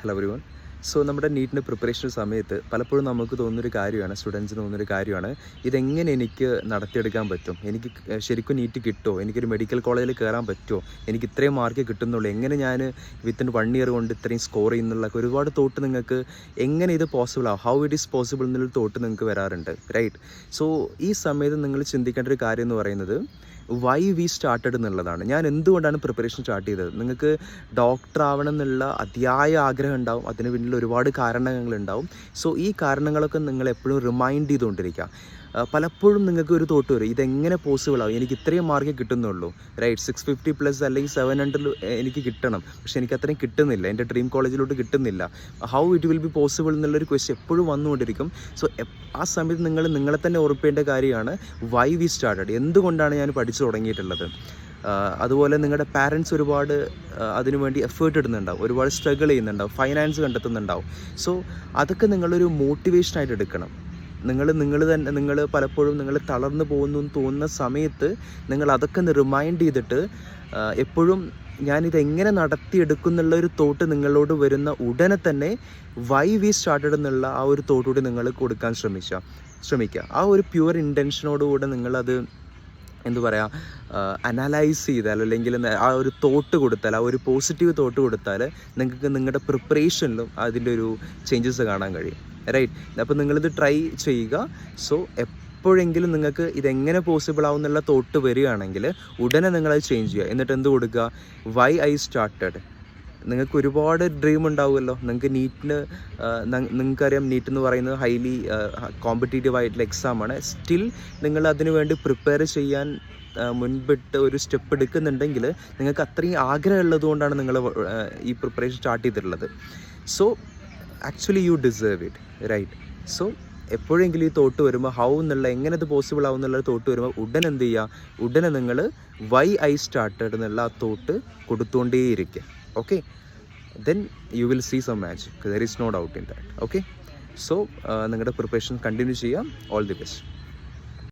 Hello every one so നമ്മുടെ നീറ്റിന്റെ preparation സമയത്ത് പലപ്പോഴും നമുക്ക് തോന്നുന്നൊരു കാര്യമാണ് സ്റ്റുഡൻസിന് തോന്നുന്നൊരു കാര്യമാണ്. ഇതെങ്ങനെ എനിക്ക് നടത്തിയെടുക്കാൻ പറ്റും? എനിക്ക് ശരിക്കും നീറ്റ് കിട്ടുമോ എനിക്കൊരു മെഡിക്കൽ കോളേജിൽ കയറാൻ പറ്റുമോ എനിക്ക് ഇത്രയും മാർക്ക് കിട്ടുന്നുള്ളൂ. എങ്ങനെ ഞാൻ വിത്തിൻ വൺ ഇയർ കൊണ്ട് ഇത്രയും സ്കോർ ചെയ്യുന്നുള്ള ഒരുപാട് തോട്ട് നിങ്ങൾക്ക് എങ്ങനെ ഇത് പോസിബിൾ ആവും? ഹൗ ഇറ്റ് ഈസ് പോസിബിൾ എന്നുള്ള തോട്ട് നിങ്ങൾക്ക് വരാറുണ്ട് റൈറ്റ് സോ ഈ സമയത്ത് നിങ്ങൾ ചിന്തിക്കേണ്ട ഒരു കാര്യം എന്ന് പറയുന്നത് വൈ വി സ്റ്റാർട്ടഡ് എന്നുള്ളതാണ്. ഞാൻ എന്തുകൊണ്ടാണ് പ്രിപ്പറേഷൻ സ്റ്റാർട്ട് ചെയ്തത്? നിങ്ങൾക്ക് ഡോക്ടർ ആവണം എന്നുള്ള അതിയായ ആഗ്രഹം ഉണ്ടാവും. അതിന് പിന്നിൽ ഒരുപാട് കാരണങ്ങളുണ്ടാവും സോ ഈ കാരണങ്ങളൊക്കെ നിങ്ങൾ എപ്പോഴും റിമൈൻഡ് ചെയ്തുകൊണ്ടിരിക്കുക. പലപ്പോഴും നിങ്ങൾക്ക് ഒരു തോട്ട് വരും. ഇതെങ്ങനെ പോസിബിൾ ആവും? എനിക്ക് ഇത്രയും മാർക്ക് കിട്ടുന്നുള്ളൂ. റൈറ്റ് സിക്സ് ഫിഫ്റ്റി പ്ലസ് അല്ലെങ്കിൽ സെവൻ ഹൺഡ്രഡ് എനിക്ക് കിട്ടണം. പക്ഷെ എനിക്ക് അത്രയും കിട്ടുന്നില്ല. എന്റെ ഡ്രീം കോളേജിലോട്ട് കിട്ടുന്നില്ല. How it will be possible എന്നുള്ളൊരു ക്വസ്റ്റ്യൻ എപ്പോഴും വന്നുകൊണ്ടിരിക്കും. സോ ആ സമയത്ത് നിങ്ങൾ നിങ്ങളെ തന്നെ ഉറപ്പേണ്ട കാര്യമാണ് വൈ വി സ്റ്റാർട്ടഡ് എന്തുകൊണ്ടാണ് ഞാൻ തുടങ്ങിയിട്ടുള്ളത്. അതുപോലെ നിങ്ങളുടെ പാരൻസ് ഒരുപാട് അതിനുവേണ്ടി എഫേർട്ട് ഇടുന്നുണ്ടാവും. ഒരുപാട് സ്ട്രഗിൾ ചെയ്യുന്നുണ്ടാവും. ഫൈനാൻസ് കണ്ടെത്തുന്നുണ്ടാവും. സോ അതൊക്കെ നിങ്ങളൊരു മോട്ടിവേഷനായിട്ട് എടുക്കണം. നിങ്ങൾ നിങ്ങൾ തന്നെ നിങ്ങൾ പലപ്പോഴും നിങ്ങൾ തളർന്നു പോകുന്നു എന്ന് തോന്നുന്ന സമയത്ത് നിങ്ങൾ അതൊക്കെ ഒന്ന് റിമൈൻഡ് ചെയ്തിട്ട് എപ്പോഴും ഞാനിതെങ്ങനെ നടത്തിയെടുക്കുന്നുള്ള ഒരു തോട്ട് നിങ്ങളോട് വരുന്ന ഉടനെ തന്നെ വൈ വി സ്റ്റാർട്ടഡ് എന്നുള്ള ആ ഒരു തോട്ടുകൂടി നിങ്ങൾ കൊടുക്കാൻ ശ്രമിക്കുക ശ്രമിക്കുക. ആ ഒരു പ്യുവർ ഇന്റൻഷനോടുകൂടെ നിങ്ങളത് എന്തു പറയുക അനലൈസ് ചെയ്താൽ അല്ലെങ്കിൽ ആ ഒരു തോട്ട് കൊടുത്താൽ ആ ഒരു പോസിറ്റീവ് തോട്ട് കൊടുത്താൽ നിങ്ങൾക്ക് നിങ്ങളുടെ പ്രിപ്പറേഷനിലും അതിന്റെ ഒരു ചേഞ്ചസ് കാണാൻ കഴിയും. റൈറ്റ് അപ്പോൾ നിങ്ങളിത് ട്രൈ ചെയ്യുക. സോ എപ്പോഴെങ്കിലും നിങ്ങൾക്ക് ഇതെങ്ങനെ പോസിബിൾ ആവും എന്നുള്ള തോട്ട് വരികയാണെങ്കിൽ ഉടനെ നിങ്ങളത് ചേഞ്ച് ചെയ്യുക. എന്നിട്ട് എന്ത് കൊടുക്കുക? വൈ ഐ സ്റ്റാർട്ടഡ് നിങ്ങൾക്ക് ഒരുപാട് ഡ്രീം ഉണ്ടാവുമല്ലോ. നിങ്ങൾക്ക് നീറ്റിന് നിങ്ങൾക്കറിയാം നീറ്റ് എന്ന് പറയുന്നത് ഹൈലി കോമ്പറ്റേറ്റീവ് ആയിട്ടുള്ള എക്സാമാണ് സ്റ്റിൽ നിങ്ങൾ അതിനു വേണ്ടി പ്രിപ്പയർ ചെയ്യാൻ മുൻപിട്ട് ഒരു സ്റ്റെപ്പ് എടുക്കുന്നുണ്ടെങ്കിൽ നിങ്ങൾക്ക് അത്രയും ആഗ്രഹമുള്ളത് കൊണ്ടാണ് നിങ്ങൾ ഈ പ്രിപ്പറേഷൻ സ്റ്റാർട്ട് ചെയ്തിട്ടുള്ളത്. So actually you deserve it right so എപ്പോഴെങ്കിലും ഈ തോട്ട് വരുമ്പോൾ ഹൗ എന്നുള്ള എങ്ങനെ ഇത് പോസിബിൾ ആവും എന്നുള്ള തോട്ട് വരുമ്പോൾ ഉടൻ എന്ത് ചെയ്യുക ഉടനെ നിങ്ങൾ വൈ ഐ സ്റ്റാർട്ടഡ് എന്നുള്ള ആ thought കൊടുത്തുകൊണ്ടേയിരിക്കുക okay then you will see some magic there is no doubt in that okay so നിങ്ങളുടെ പ്രിപ്പറേഷൻ കണ്ടിന്യൂ ചെയ്യാം. All the best